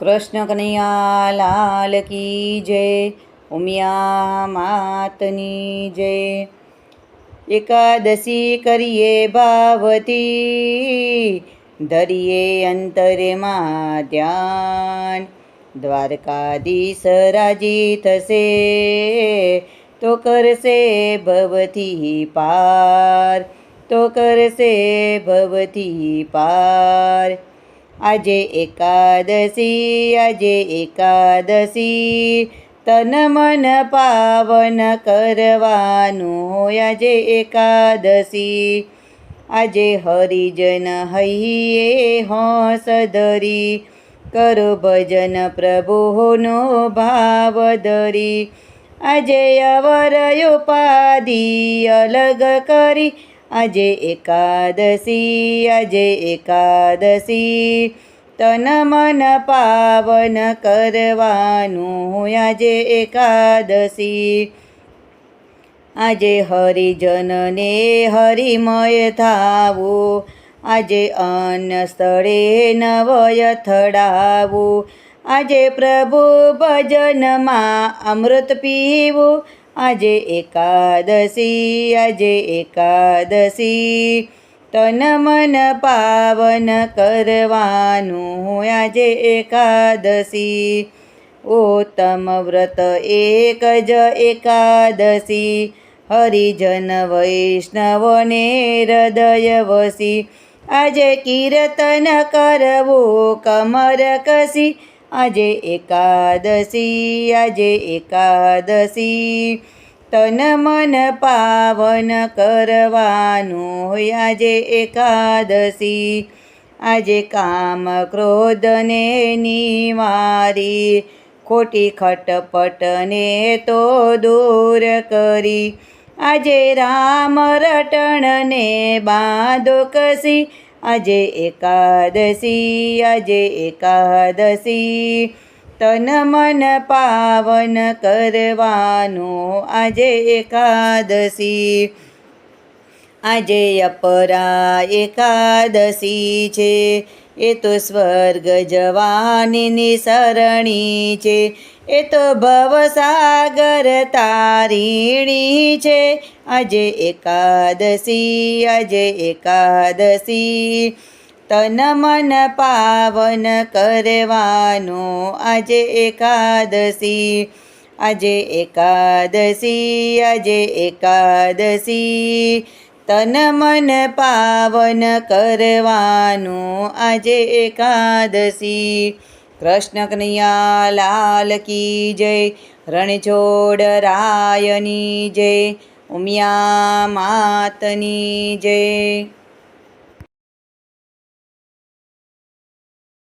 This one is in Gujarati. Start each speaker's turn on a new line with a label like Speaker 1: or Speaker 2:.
Speaker 1: કૃષ્ણ કનૈયા કી જય, ઉમિયા માતની જય. એકાદશી કરીએ ભાવતી ધરીએ અંતરમાં ધ્યાન. દ્વારકાધીશ રાજી થશે, તો કરશે ભવથી પાર. તો કરશે ભવથી પાર. આજે એકાદશી આજે એકાદશી. તન મન પાવન કરવાનું આજે એકાદશી. આજે હરિજન હૈયે હોંસ ધરી. કરો ભજન પ્રભુનો ભાવ ધરી. આજે અવર ઉપાધિ અલગ કરી. આજે એકાદશી આજે એકાદશી. તન મન પાવન કરવાનું આજે એકાદશી. આજે હરિજનને હરિમય થાવું આજે અન્ન સ્થળે નવય થડાવું આજે પ્રભુ ભજનમાં અમૃત પીવું આજે એકાદશી આજે એકાદશી. તન મન પાવન કરવાનું આજે એકાદશી. ઉત્તમ વ્રત એક જ એકાદશી. હરિજન વૈષ્ણવને હૃદય વસી. આજે કીર્તન કરવું, કમર કસી. આજે એકાદશી આજે એકાદશી. તન મન પાવન કરવાનું આજે એકાદશી. આજે કામ ક્રોધને નિવારી, ખોટી ખટપટને તો દૂર કરી. આજે રામ રટણને બાંધો કસી આજે એકાદશી આજે એકાદશી. તન મન પાવન કરવાનું આજે એકાદશી. આજે અપરા એકાદશી છે. એ તો સ્વર્ગ જવાનીની સરણી છે. એ તો ભવસાગર તારીણી છે. આજે એકાદશી આજે એકાદશી. તન મન પાવન કરવાનું આજે એકાદશી. આજે એકાદશી આજે એકાદશી. તન મન પાવન કરવાનું આજે એકાદશી. કૃષ્ણ કનૈયા લાલ કી જય, રણછોડ રાયની જય, ઉમિયા માતની જય.